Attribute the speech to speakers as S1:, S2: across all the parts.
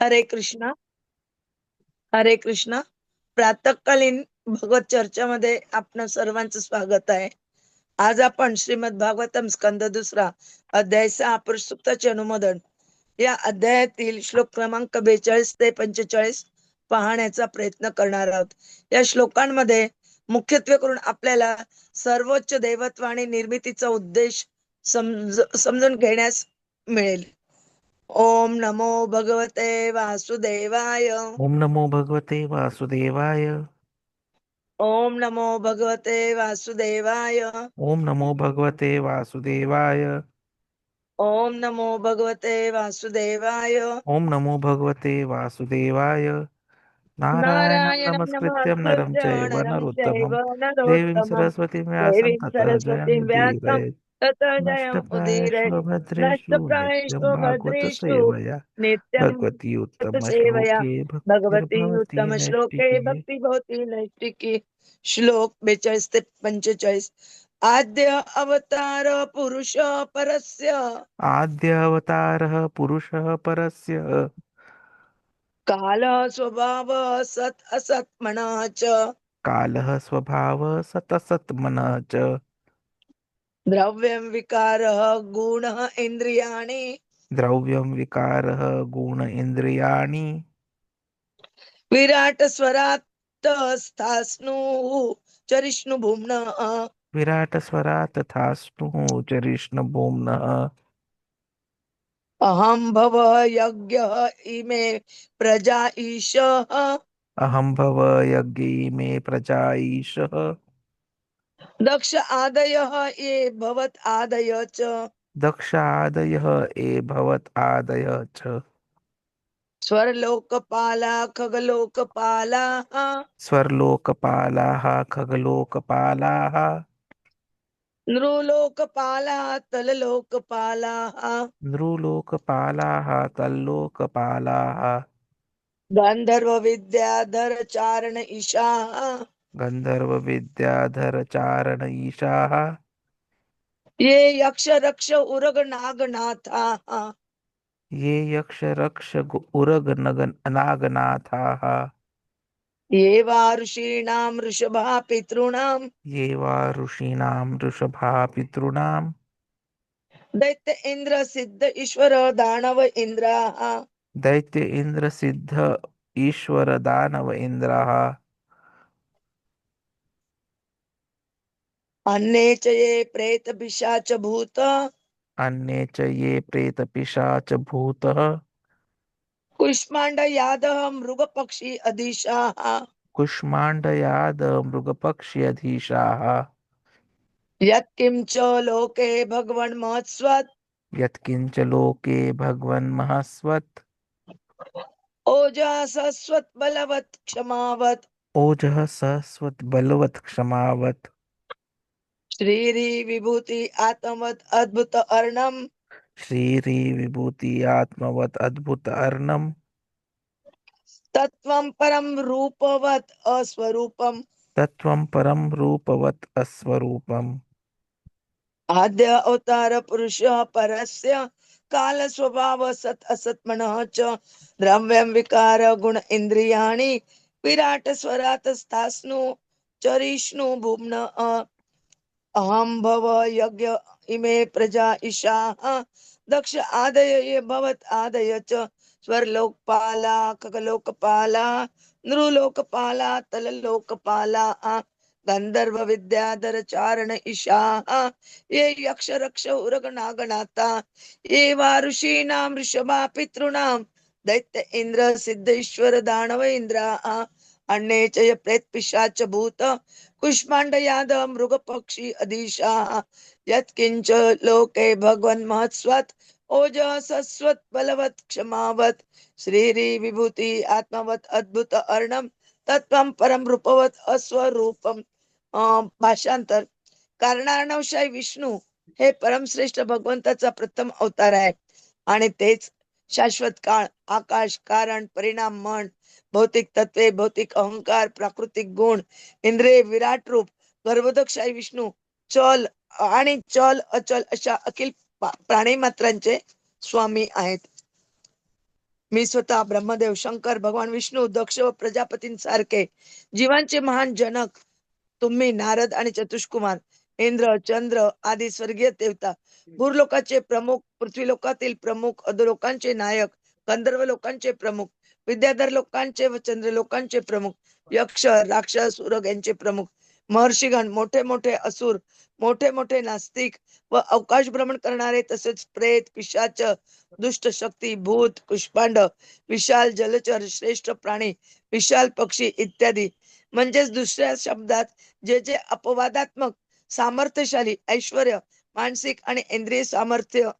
S1: हरे कृष्णा हरे कृष्णा. प्रातकालीन भगवत चर्चामध्ये आपण सर्वांचं स्वागत आहे. आज आपण श्रीमद भागवतम स्कंद दुसरा अध्याय सहा पुरुषसुक्ताचे अनुमोदन. या अध्यायातील श्लोक क्रमांक बेचाळीस ते पंचेचाळीस पाहण्याचा प्रयत्न करणार आहोत. या श्लोकांमध्ये मुख्यत्वे करून आपल्याला सर्वोच्च दैवत्व आणि निर्मितीचा उद्देश समज समजून घेण्यास मिळेल. ओम नमो भगवते वासुदेवाय।
S2: ओम नमो भगवते वासुदेवाय।
S1: ओम नमो भगवते वासुदेवाय।
S2: ओम नमो भगवते वासुदेवाय।
S1: ओम नमो भगवते वासुदेवाय।
S2: ओम नमो भगवते वासुदेवाय। नारायण नमस्कृत्यं नरं
S1: नमस्कृत्य
S2: चैव
S1: नरं चैव
S2: नरोत्तमं देवीं सरस्वतीं व्यासं ततः
S1: व्यासं
S2: जयमुदीरये
S1: ततः जयमुदीरये
S2: नष्टप्रायेषु भद्रेषु
S1: भद्रेषु नित्यं
S2: भगवती
S1: सेवया
S2: उत्तमश्लोके
S1: भगवती
S2: भक्तिर्भवति
S1: उत्तम श्लोके
S2: नैष्टिकी
S1: भक्ती भवती नैष्टिकी श्लोक बेचाळीस ते पंचेचाळीस आद्य अवतार पुरुष परस्य
S2: आद्य अवतारः पुरुषः परस्य
S1: काल स्वभाव सत् असत् म्हणा च
S2: कालः स्वभावः सतसत्मनः च
S1: द्रव्यं विकारः गुणः इन्द्रियाणि।
S2: द्रव्यं विकारः गुण इन्द्रियाणि।
S1: विराट स्वरात् स्थास्नुः चरिष्णु भुम्नः
S2: विराटस्वरा तथा स्नुः चरिष्णभूम्नः।
S1: अहं भव यज्ञः इमे प्रजा ईशः
S2: अहं भव यज्ञे मे प्रजा ईशः
S1: दक्ष आदयः ये भवत् आदय च।
S2: दक्षादयः ए भवत् आदयः च।
S1: स्वर्लोकपाला खगलोकपालाः।
S2: स्वर्लोकपालाः खगलोकपालाः।
S1: नृलोकपालाः तललोकपालाः।
S2: नृलोकपालाः तल्लोकपालाः।
S1: गन्धर्वविद्याधर चारण ईशाः।
S2: गन्धर्वविद्याधरचारण ईशाः
S1: ये यक्ष रक्ष उरग नागनाथाः
S2: ये यक्षरक्ष गु- उरगनग नागनाथाः।
S1: ये वा ऋषीणां वृषभा पितॄणां
S2: ये वा ऋषीणां वृषभा पितॄणां
S1: दैत्य इन्द्र सिद्ध ईश्वर दानव इन्द्राः।
S2: दैत्य इन्द्रसिद्ध ईश्वर दानव इन्द्राः।
S1: अन्ये च ये प्रेत पिशाच भूत।
S2: अन्ये च ये प्रेतपिशाच भूतः।
S1: कुष्माण्ड यादः मृगपक्षी अधीशाः।
S2: कुष्माण्डयाद मृगपक्ष्यधीशाः
S1: यत्किं च लोके भगवन् महत्स्वत्।
S2: यत्किञ्च लोके भगवन्महस्वत्
S1: ओजसस्वत् बलवत् क्षमावत्।
S2: ओजः सस्वत् बलवत् क्षमावत्।
S1: श्रीरी विभूति आत्मवत् अद्भुत अर्णम्।
S2: श्रीरी विभूति आत्मवत् अद्भुत अर्णम्।
S1: तत्त्वं परं रूपवत् अस्वरूपम्।
S2: तत्त्वं परं रूपवत् अस्वरूपम्।
S1: आद्य अवतार पुरुषः परस्य काल स्वभाव सत् असत्मनः च द्रव्यं विकार गुण इन्द्रियाणि विराट स्वरात् स्थास्नु चरिष्णु भुम्न अहं भव यज्ञ इमे प्रजा ईशाः दक्ष आदय ये भवत् आदय च स्वरलोकपाला खगलोकपाला नृलोकपाला तललोकपाला गंधर्व विद्याधर चारण ईशाः ये यक्ष रक्ष उरगणागणाता ये वा ऋषीणां ऋषभा पितॄणां दैत्य इन्द्र सिद्धेश्वर दानव इन्द्राः अन्ये च य प्रेतपिशाच भूत कुष्माण्ड यादव मृगपक्षी अधीशाः। यत्किंच लोके भगवन् ओज सस्वत बलवत क्षमावत। श्रीरी विभूती आत्मवत् अद्भुत अर्णम तत्वं परम रूपवत अस्वरूपम। अं, भाषांतर। कारणार्णवशाही विष्णू हे परमश्रेष्ठ भगवंताचा प्रथम अवतार आहे आणि तेच शाश्वत काळ आकाश कारण परिणाम मन भौतिक तत्वे भौतिक अहंकार प्राकृतिक गुण इंद्रिय विराट रूप गर्भोदकशाही विष्णू चल आणि चल अचल अशा अखिल प्राणी मात्रांचे स्वामी आहेत. मी स्वतः ब्रह्मदेव शंकर भगवान विष्णू दक्ष व प्रजापतींसारखे जीवांचे महान जनक तुम्ही नारद आणि चतुष्कुमार इंद्र चंद्र आदी स्वर्गीय देवता. भूरलोकाचे प्रमुख पृथ्वी लोकातील प्रमुख अधोलोकांचे नायक गंधर्व लोकांचे प्रमुख विद्याधर लोकांचे व चंद्र लोकांचे प्रमुख यक्ष राक्षस सुरग यांचे प्रमुख महर्षीगण मोठे मोठे असुर मोठे मोठे नास्तिक व अवकाश भ्रमण करणारे तसेच प्रेत पिशाच दुष्ट शक्ती भूत कुष्पांड विशाल जलचर श्रेष्ठ प्राणी विशाल पक्षी इत्यादी. म्हणजेच दुसऱ्या शब्दात जे जे अपवादात्मक सामर्थ्यशाली ऐश्वर मानसिक आणि इंद्रिय सामर्थ्य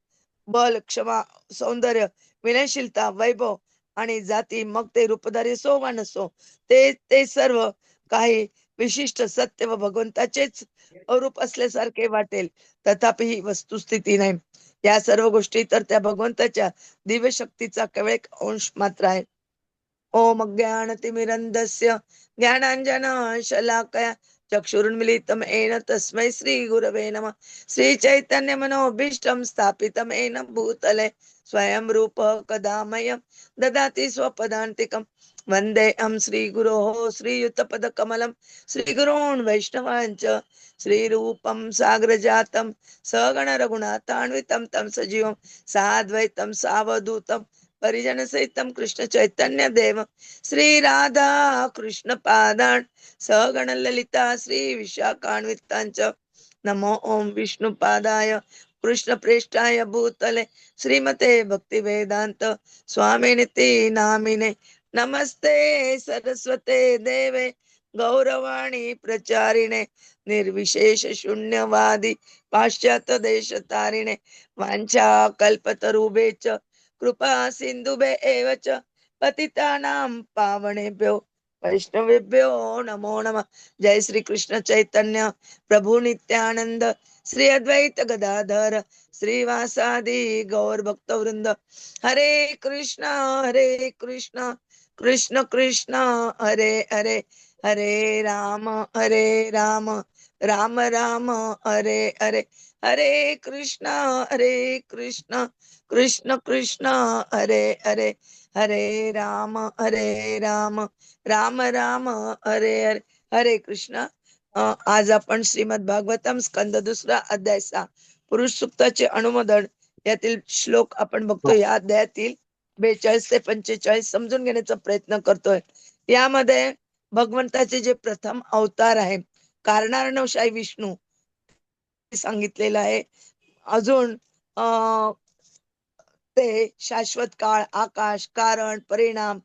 S1: बल क्षमा सौंदर्य विनयशीलता वैभव आणि जाती मग ते रूपधारी असो वा नसो ते ते सर्व काही विशिष्ट सत्य व भगवंताचेच रूप असल्यासारखे वाटेल. तथापि ही वस्तुस्थिती नाही. या सर्व गोष्टी तर त्या भगवंताच्या दिव्य शक्तीचा केवळ एक अंश मात्र आहे. ओम ज्ञानतिमिरन्दस्य ज्ञानांजन शलाकया चक्षुरुन्मिलितं येन तस्मै श्रीगुरवे नमः। श्रीचैतन्यमनोभीष्टं स्थापितं येन भूतले स्वयं रूप कदा मह्यं ददाति स्वपदान्तिकं। वन्देऽहं श्रीगुरोः श्रीयुतपदकमलं श्रीगुरोन् वैष्णवाञ्च श्रीरूपं सागरजातं सगणरघुनाथान्वितं तं सजीवं साद्वैतं सावधूतं परिजन सहितम कृष्ण चैतन्य देव श्री राधा कृष्ण पादान सगण ललिता श्री विशाखान्वितांच नमो ओम विष्णु पादाय कृष्ण प्रेष्ठाय भूतले श्रीमते भक्ती वेदांत स्वामिनिती नामिने नमस्ते सरस्वते देवे गौरवाणी प्रचारिणे निर्विशेष शून्यवादी पाश्चात्य देश तारिणे वांछा कल्पतरुभे च कृपा सिंधुभे एव च पतितानां पावनेभ्यो वैष्णवेभ्यो नमो नमः जय श्री कृष्ण चैतन्य प्रभु नित्यानंद श्री अद्वैत गदाधर श्रीवासादि गौर भक्त वृंद हरे कृष्ण हरे कृष्ण कृष्ण कृष्ण हरे हरे हरे राम हरे राम राम राम हरे हरे हरे कृष्ण हरे कृष्ण कृष्ण कृष्ण हरे हरे हरे राम हरे राम राम राम हरे हरे हरे कृष्ण. आज आपण श्रीमद भागवतम स्कंद दुसरा अध्याय सहा पुरुष सुक्ताचे अनुमोदन यातील श्लोक आपण बघतो या अध्यायातील बेचाळीस ते पंचेचाळीस समजून घेण्याचा प्रयत्न करतोय. यामध्ये भगवंताचे जे प्रथम अवतार आहे कारणारणवशाही विष्णू सांगितलेलं आहे. अजून अं ते शाश्वत काळ आकाश कारण परिणाम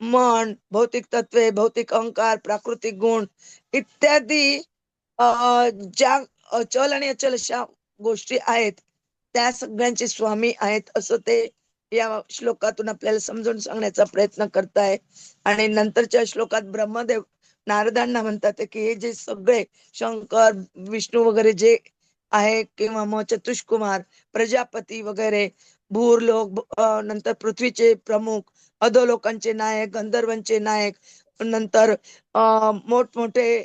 S1: मन भौतिक तत्वे भौतिक अहंकार प्राकृतिक गुण इत्यादी अं, ज्या अचल आणि अचल अशा गोष्टी आहेत त्या सगळ्यांचे स्वामी आहेत असं ते या श्लोकातून आपल्याला समजून सांगण्याचा प्रयत्न करताय. आणि नंतरच्या श्लोकात ब्रह्मदेव नारदांना म्हणतात की हे जे सगळे शंकर विष्णू वगैरे जे आहे किंवा मग चतुष्कुमार प्रजापती वगैरे भूर लोक नंतर पृथ्वीचे प्रमुख अधोलोकांचे नायक गंधर्वांचे नायक नंतर अं, मोठमोठे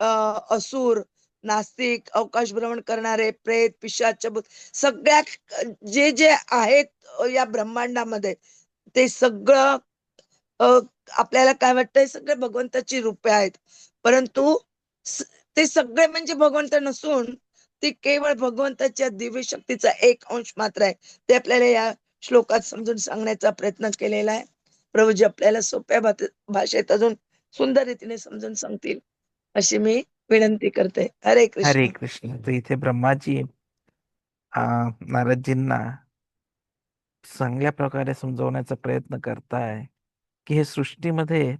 S1: अं, असुर नास्तिक अवकाश भ्रमण करणारे प्रेत पिशाच सगळ्या जे जे आहेत या ब्रह्मांडामध्ये ते सगळं अं, आपल्याला काय वाटतंय? सगळे भगवंताची रूपे आहेत. परंतु ते सगळे म्हणजे भगवंत नसून ती केवळ भगवंताच्या दिव्य शक्तीचा एक अंश मात्र आहे. ते आपल्याला या श्लोकात समजून सांगण्याचा प्रयत्न केलेला आहे. प्रभूजी आपल्याला सोप्या भाषेत अजून सुंदर रीतीने समजून सांगतील. अशी मी विनंती करते. हरे कृष्ण.
S2: हरे कृष्ण. तर इथे ब्रह्माजी नारदजींना चांगल्या प्रकारे समजवण्याचा प्रयत्न करताय. की हे सृष्टीमध्ये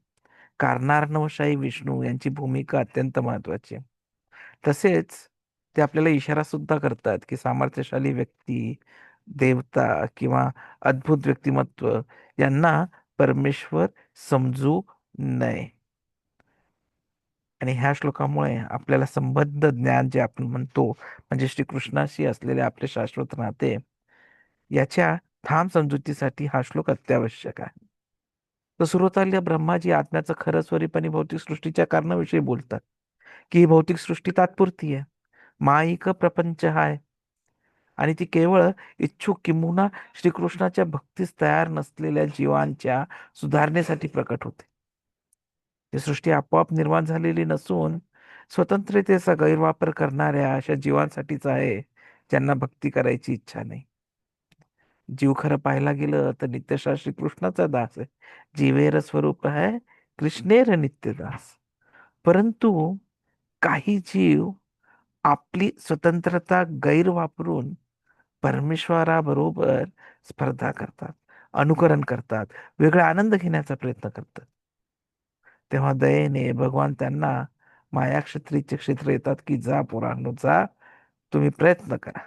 S2: कारणार्णवशाही विष्णू यांची भूमिका अत्यंत महत्वाची आहे. तसेच ते आपल्याला इशारा सुद्धा करतात की सामर्थ्यशाली व्यक्ती देवता किंवा अद्भुत व्यक्तिमत्व यांना परमेश्वर समजू नये आणि ह्या श्लोकामुळे आपल्याला संबद्ध ज्ञान जे आपण म्हणतो म्हणजे श्रीकृष्णाशी असलेले आपले शाश्वत नाते याच्या ठाम समजुतीसाठी हा श्लोक अत्यावश्यक आहे तर सुरुवातीला ब्रह्माजी आत्म्याचं खरं स्वरूप आणि भौतिक सृष्टीच्या कारणाविषयी बोलतात. की ही भौतिक सृष्टी तात्पुरती आहे. माईक प्रपंच हाय. आणि ती केवळ इच्छुक किंबहुना श्रीकृष्णाच्या भक्तीस तयार नसलेल्या जीवांच्या सुधारणेसाठी प्रकट होते. ही सृष्टी आपोआप निर्माण झालेली नसून स्वतंत्रतेचा गैरवापर करणाऱ्या अशा जीवांसाठीच आहे ज्यांना भक्ती करायची इच्छा नाही. जीव खरं पाहायला गेलं तर नित्यशा श्रीकृष्णाचा दास आहे. जीवेर स्वरूप आहे कृष्णेर नित्यदास. परंतु काही जीव आपली स्वतंत्रता गैर वापरून परमेश्वराबरोबर स्पर्धा करतात अनुकरण करतात वेगळा आनंद घेण्याचा प्रयत्न करतात. तेव्हा दयेने भगवान त्यांना मायाक्षत्रीचे क्षेत्र येतात की जा पोरांनो जा तुम्ही प्रयत्न करा.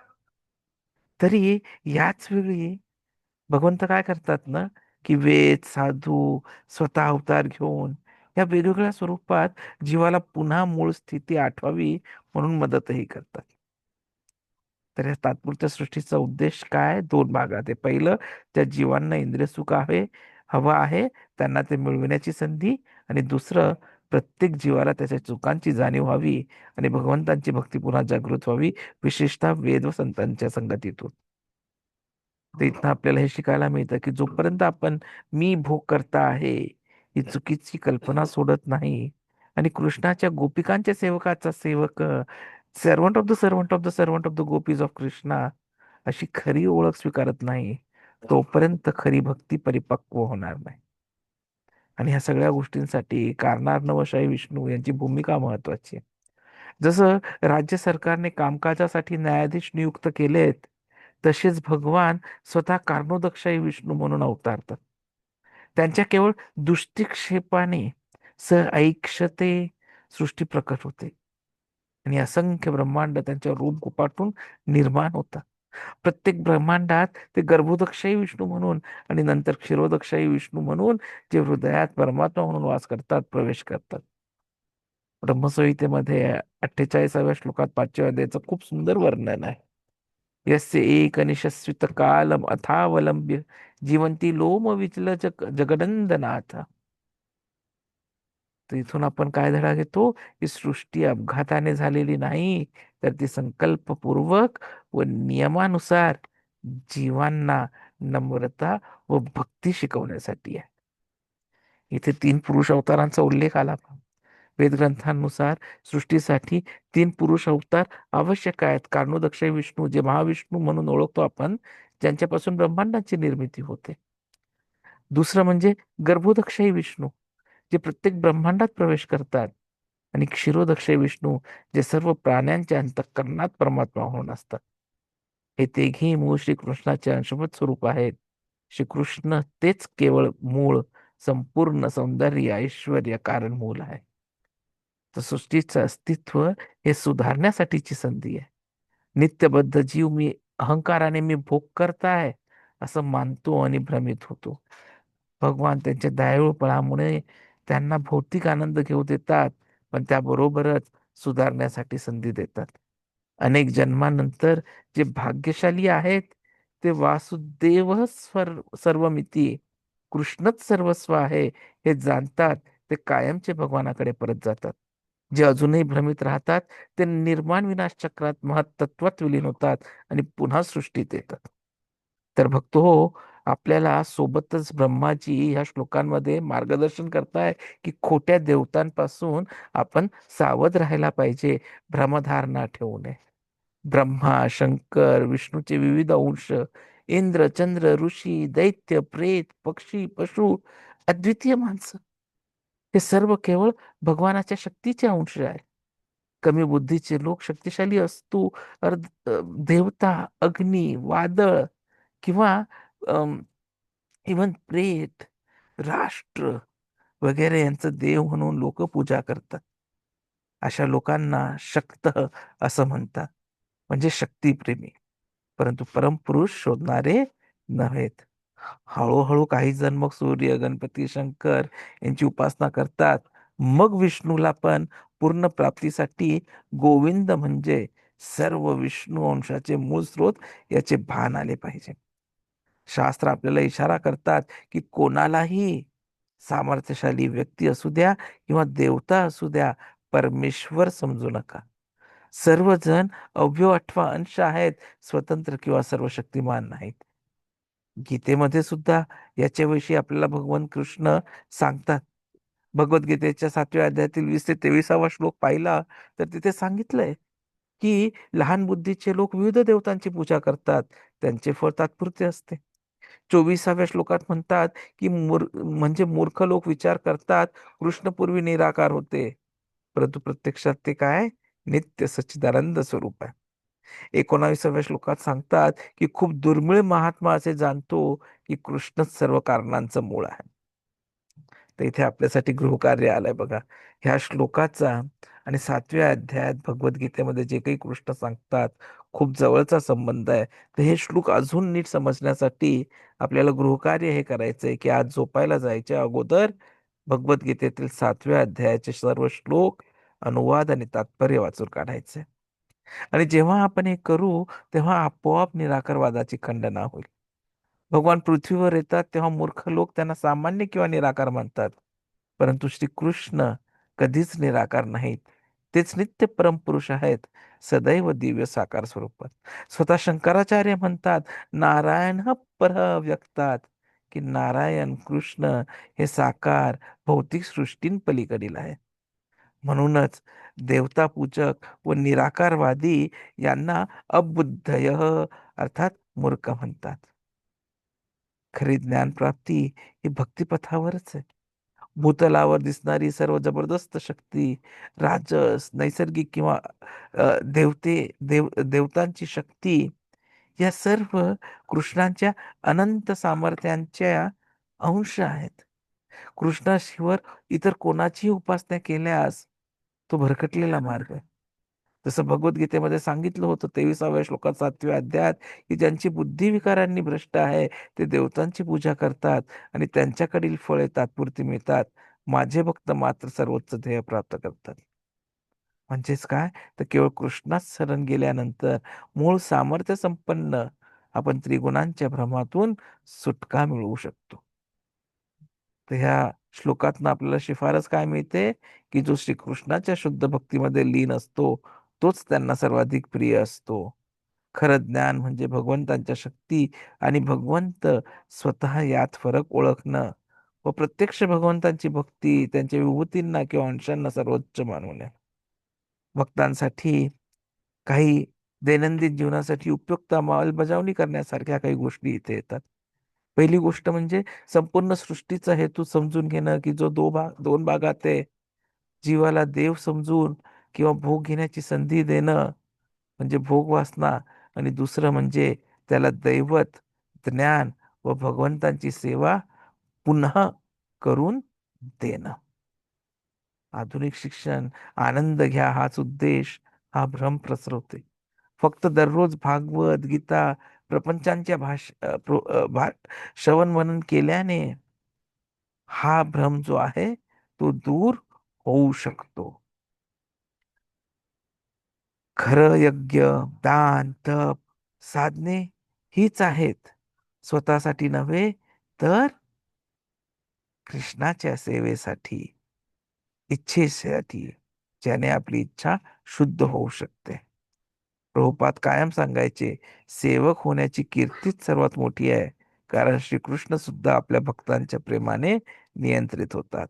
S2: तरी याच वेळी भगवंत काय करतात ना की वेद साधू स्वतः अवतार घेऊन या वेगवेगळ्या स्वरूपात जीवाला पुन्हा मूळ स्थिती आठवावी म्हणून मदतही करतात. तर या तात्पुरत्या सृष्टीचा उद्देश काय? दोन भागात आहे पहिलं त्या जीवांना इंद्रिय सुख हवे हवं आहे त्यांना ते मिळविण्याची संधी. आणि दुसरं प्रत्येक जीवाला त्याच्या चुकांची जाणीव व्हावी आणि भगवंतांची भक्ती पुन्हा जागृत व्हावी विशेषतः वेद व संतांच्या संगतीतून. तर इथं आपल्याला हे शिकायला मिळतं की जोपर्यंत आपण मी भोग करता आहे ही चुकीची कल्पना सोडत नाही आणि कृष्णाच्या गोपिकांच्या सेवकाचा सेवक servant of the servant of the servant of the gopis of Krishna अशी खरी ओळख स्वीकारत नाही तोपर्यंत खरी भक्ती परिपक्व होणार नाही. आणि ह्या सगळ्या गोष्टींसाठी कारणार्णवशाही विष्णू यांची भूमिका महत्वाची आहे. जसं राज्य सरकारने कामकाजासाठी न्यायाधीश नियुक्त केलेत तसेच भगवान स्वतः कारणोदक्षाही विष्णू म्हणून अवतारतात. त्यांच्या केवळ दृष्टिक्षेपाने स ऐक्षते सृष्टी प्रकट होते. आणि असंख्य ब्रह्मांड त्यांच्या रूप गुपाटून निर्माण होतात. प्रत्येक ब्रह्मांडात ते गर्भोदकशाही विष्णू म्हणून आणि नंतर क्षीरोदकशाही विष्णू म्हणून जे हृदयात परमात्मा म्हणून वास करतात प्रवेश करतात. ब्रह्मसंहितेमध्ये अठ्ठेचाळीसाव्या श्लोकात पाचव्या अध्यायाचं खूप सुंदर वर्णन आहे. यस्य एक निशस्वित कालम अथावलंब्य जिवंती लोम विचल जग तर इथून आपण काय धडा घेतो? की सृष्टी अपघाताने झालेली नाही तर ती संकल्पपूर्वक व नियमानुसार जीवांना नम्रता व भक्ती शिकवण्यासाठी आहे. इथे तीन पुरुष अवतारांचा उल्लेख आला वेदग्रंथांनुसार सृष्टीसाठी तीन पुरुष अवतार आवश्यक आहेत. कारणोदक्ष विष्णू जे महाविष्णू म्हणून ओळखतो आपण ज्यांच्यापासून ब्रह्मांडाची निर्मिती होते. दुसरं म्हणजे गर्भोदक्षही विष्णू. जे प्रत्येक ब्रह्मांडात प्रवेश करतात आणि क्षीरोदक्षय विष्णू जे सर्व प्राण्यांच्या अंतःकरणात परमात्मा होऊन असतात. हे तिघी मूळ श्रीकृष्णाचे अंशभूत स्वरूप आहेत. श्रीकृष्ण तेच केवळ मूळ संपूर्ण सौंदर्य ऐश्वर्य कारण मूल आहे. तर सृष्टीचं अस्तित्व हे सुधारण्यासाठीची संधी आहे. नित्यबद्ध जीव मी अहंकाराने मी भोग करताय असं मानतो आणि भ्रमित होतो. भगवान त्यांच्या दयाळूपणामुळे त्यांना भौतिक आनंद घेऊ देतात पण त्याबरोबरच सुधारण्यासाठी संधी देतात. अनेक जन्मानंतर जे भाग्यशाली आहेत ते वासुदेव सर्वमिती कृष्णच सर्वस्व आहे हे जाणतात ते कायमचे भगवानाकडे परत जातात. जे अजूनही भ्रमित राहतात ते निर्माण विनाश चक्रात महत्त्वात विलीन होतात आणि पुन्हा सृष्टीत येतात तर भक्तो हो आपल्याला सोबतच ब्रह्माजी ह्या श्लोकांमध्ये मार्गदर्शन करताय की खोट्या देवतांपासून आपण सावध राहायला पाहिजे भ्रमधारणा ठेवू नये ब्रह्मा शंकर विष्णूचे विविध अंश इंद्र चंद्र ऋषी दैत्य प्रेत पक्षी पशु अद्वितीय माणसं. हे सर्व केवळ भगवानाच्या शक्तीचे अंश आहे कमी बुद्धीचे लोक शक्तिशाली असतो देवता अग्नी वादळ किंवा इवन प्रेत राष्ट्र वगैरे यांचं देव म्हणून लोक पूजा करतात. अशा लोकांना शक्त असं म्हणतात. म्हणजे शक्तीप्रेमी. परंतु परमपुरुष शोधणारे नव्हेत. हळूहळू काही जण मग सूर्य गणपती शंकर यांची उपासना करतात. मग विष्णूला पण पूर्ण प्राप्तीसाठी गोविंद म्हणजे सर्व विष्णू अंशाचे मूळ स्रोत याचे भान आले पाहिजे. शास्त्र आपल्याला इशारा करतात की कोणालाही सामर्थ्यशाली व्यक्ती असू द्या किंवा देवता असू द्या परमेश्वर समजू नका. सर्वजण अवयव अठवा अंश आहेत स्वतंत्र किंवा सर्वशक्तिमान नाहीत. गीतेमध्ये सुद्धा याच्याविषयी आपल्याला भगवान कृष्ण सांगतात. भगवद्गीतेच्या सातव्या अध्यायातील वीस ते तेविसावा श्लोक पाहिला तर तिथे सांगितलंय की लहान बुद्धीचे लोक विविध देवतांची पूजा करतात त्यांचे फळ तात्पुरते असते. चोवीसाव्या श्लोकात म्हणतात की मूर म्हणजे मूर्ख लोक विचार करतात कृष्णपूर्वी निराकार होते. परंतु प्रत्यक्षात ते काय? नित्य सच्चिदानंद स्वरूप आहे. एकोणावीसाव्या श्लोकात सांगतात की खूप दुर्मिळ महात्मा असे जाणतो की कृष्णच सर्व कारणांचं मूळ आहे. तर इथे आपल्यासाठी गृहकार्य आलंय बघा. ह्या श्लोकाचा आणि सातव्या अध्यायात भगवद्गीतेमध्ये जे काही कृष्ण सांगतात खूप जवळचा संबंध आहे. तर हे श्लोक अजून नीट समजण्यासाठी आपल्याला गृहकार्य हे करायचंय की आज झोपायला जायच्या अगोदर भगवद्गीतेतील सातव्या अध्यायाचे सर्व श्लोक अनुवाद आणि तात्पर्य वाचून काढायचे. आणि जेव्हा आपण हे करू तेव्हा आपोआप निराकारवादाची खंडना होईल. भगवान पृथ्वीवर येतात तेव्हा मूर्ख लोक त्यांना सामान्य किंवा निराकार मानतात परंतु श्रीकृष्ण कधीच निराकार नाहीत. तेच नित्य परमपुरुष आहेत. सदैव दिव्य साकार स्वरूपात. स्वतः शंकराचार्य म्हणतात नारायण ह पर व्यक्तात की नारायण कृष्ण हे साकार भौतिक सृष्टींपलीकडील आहे. म्हणूनच देवता पूजक व निराकारवादी यांना अबुद्धय अर्थात मूर्ख म्हणतात. खरी ज्ञानप्राप्ती ही भक्तिपथावरच आहे. भूतलावर दिसणारी सर्व जबरदस्त शक्ती राजस नैसर्गिक किंवा देवते देव देवतांची शक्ती या सर्व कृष्णांच्या अनंत सामर्थ्यांच्या अंश आहेत. कृष्णाशिवर इतर कोणाची उपासना केल्यास तो भरकटलेला मार्ग आहे. जसं भगवद्गीतेमध्ये सांगितलं होतं तेविसाव्या श्लोकात सातव्या अध्यायात की ज्यांची बुद्धी विकारांनी भ्रष्ट आहे ते देवतांची पूजा करतात आणि त्यांच्याकडील फळे तात्पुरती मिळतात. माझे भक्त मात्र सर्वोच्च ध्येय प्राप्त करतात. म्हणजेच काय? तर केवळ कृष्णात शरण गेल्यानंतर मूळ सामर्थ्य संपन्न आपण त्रिगुणांच्या भ्रमातून सुटका मिळवू शकतो. तर ह्या श्लोकातनं आपल्याला शिफारस काय मिळते? की जो श्रीकृष्णाच्या शुद्ध भक्तीमध्ये लीन असतो तोच त्यांना सर्वाधिक प्रिय असतो. खरं ज्ञान म्हणजे भगवंतांच्या शक्ती आणि भगवंत स्वतः यात फरक ओळखणं व प्रत्यक्ष भगवंतांची भक्ती त्यांच्या विभूतींना किंवा अंशांना सर्वोच्च मानवणे. भक्तांसाठी काही दैनंदिन जीवनासाठी उपयुक्त अंमलबजावणी करण्यासारख्या काही गोष्टी इथे येतात. पहिली गोष्ट म्हणजे संपूर्ण सृष्टीचा हेतू समजून घेणं की जो दो भाग दोन भागात आहे जीवाला देव समजून किंवा भोग घेण्याची संधी देणं म्हणजे भोग वासना आणि दुसरं म्हणजे त्याला दैवत ज्ञान व भगवंतांची सेवा पुन्हा करून देणं. आधुनिक शिक्षण आनंद घ्या हाच उद्देश हा भ्रम प्रसरवते फक्त दररोज भागवत गीता प्रपंचांच्या भाष भा श्रवण मनन केल्याने हा भ्रम जो आहे तो दूर होऊ शकतो. खरं यज्ञ दान तप साधने हीच आहेत. स्वतःसाठी नव्हे तर कृष्णाच्या सेवेसाठी इच्छेसाठी ज्याने आपली इच्छा शुद्ध होऊ शकते. प्रभुपात कायम सांगायचे सेवक होण्याची कीर्तीच सर्वात मोठी आहे कारण श्रीकृष्ण सुद्धा आपल्या भक्तांच्या प्रेमाने नियंत्रित होतात.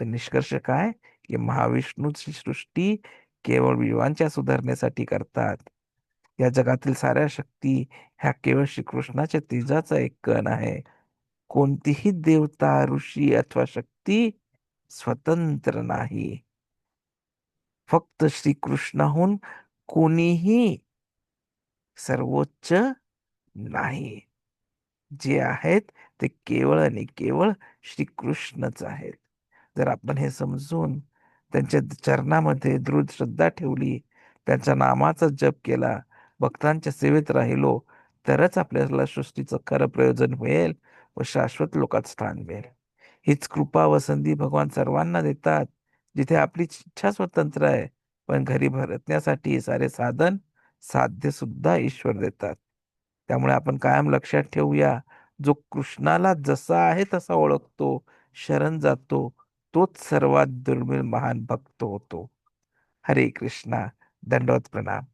S2: तर निष्कर्ष काय? की महाविष्णूची सृष्टी केवळ विवांच्या सुधारण्यासाठी करतात. या जगातील साऱ्या शक्ती ह्या केवळ श्रीकृष्णाच्या तेजाचा एक कण आहे. कोणतीही देवता ऋषी अथवा शक्ती स्वतंत्र नाही. फक्त श्रीकृष्णाहून कोणीही सर्वोच्च नाही. जे आहेत ते केवळ आणि केवळ श्रीकृष्णच आहेत. जर आपण हे समजून त्यांच्या चरणामध्ये दृढ श्रद्धा ठेवली. त्यांच्या नामाचा जप केला. भक्तांच्या सेवेत राहिलो तरच आपल्याला सृष्टीचं खरं प्रयोजन मिळेल व शाश्वत लोकात स्थान मिळेल. हीच कृपा व संधी भगवान सर्वांना देतात जिथे आपली इच्छा स्वतंत्र आहे. पण घरी भरतण्यासाठी सारे साधन साध्य सुद्धा ईश्वर देतात. त्यामुळे आपण कायम लक्षात ठेवूया जो कृष्णाला जसा आहे तसा ओळखतो शरण जातो तोच सर्वात दुर्मिळ महान भक्त होतो. हरे कृष्णा. दंडवत प्रणाम.